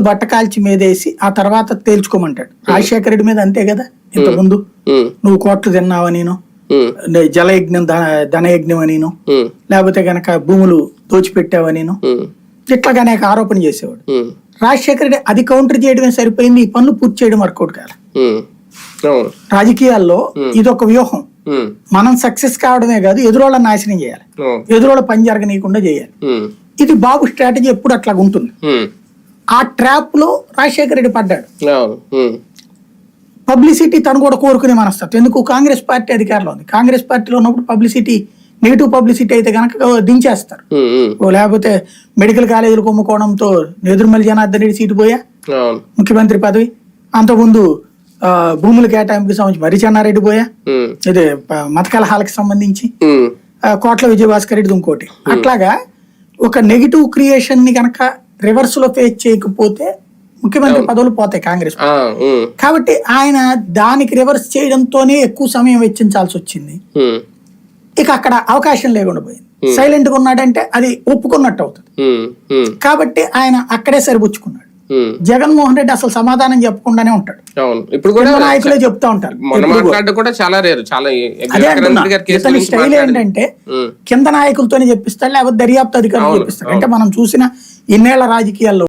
బట్ట కాల్చి మీదేసి ఆ తర్వాత తేల్చుకోమంటాడు. రాజశేఖర రెడ్డి మీద అంతే కదా? ఇంతకుముందు? నువ్వు కోట్లు తిన్నావా నేను? జలయజ్ఞం ధన- ధనయజ్ఞం అని నేను లేకపోతే గనక భూములు దోచిపెట్టావా నేను? ఇట్లాగా అనేక ఆరోపణ చేసేవాడు. రాజశేఖర రెడ్డి అది కౌంటర్ చేయడమే సరిపోయింది ఈ పనులు పూర్తి చేయడం వర్కౌట్ కాదు రాజకీయాల్లో ఇది ఒక వ్యూహం. మనం సక్సెస్ కావడమే కాదు ఎదురోళ్ళని నాశనం చేయాలి. ఎదురోళ్ళ పని జరగనీయకుండా చేయాలి. ఇది బాబు స్ట్రాటజీ ఎప్పుడు అట్లా ఉంటుంది ఆ ట్రాప్లో రాజశేఖర రెడ్డి పడ్డాడు. పబ్లిసిటీ తను కూడా కోరుకునే మనస్తత్వం. ఎందుకు? కాంగ్రెస్ పార్టీ అధికారంలో ఉంది. కాంగ్రెస్ పార్టీలో ఉన్నప్పుడు పబ్లిసిటీ నెగిటివ్ పబ్లిసిటీ అయితే కనుక దించేస్తారు. లేకపోతే మెడికల్ కాలేజీలు కుంభకోణంతో ఎదురుమల్లి జనార్దన్ రెడ్డి సీటు పోయా? ముఖ్యమంత్రి పదవి. అంతకుముందు భూముల కేటాయింపుకి సంబంధించి మరి చెన్నారెడ్డి పోయా? ఇది మత కలహాలకు సంబంధించి. కోట్ల విజయభాస్కర్ రెడ్డి ఇంకోటి అట్లాగా ఒక నెగిటివ్ క్రియేషన్ని కనుక రివర్స్లో ఫేస్ చేయకపోతే ముఖ్యమంత్రి పదవులు పోతాయి కాంగ్రెస్ కాబట్టి ఆయన దానికి రివర్స్ చేయడంతోనే ఎక్కువ సమయం వెచ్చించాల్సి వచ్చింది. ఇక అక్కడ అవకాశం లేకుండా పోయింది. సైలెంట్గా ఉన్నాడంటే అది ఒప్పుకున్నట్టు అవుతుంది. కాబట్టి ఆయన అక్కడే సరిపుచ్చుకున్నాడు. జగన్మోహన్ రెడ్డి అసలు సమాధానం చెప్పకుండానే ఉంటాడు. ఇప్పుడు కూడా నాయకులే చెప్తా ఉంటారు. కూడా. చాలా రేరు చాలా ఇతని స్టైల్. ఏంటంటే కింద నాయకులతోనే చెప్పిస్తాడు లేకపోతే దర్యాప్తు అధికారులు చెప్పిస్తాడు అంటే మనం చూసిన ఇన్నేళ్ళ రాజకీయాల్లో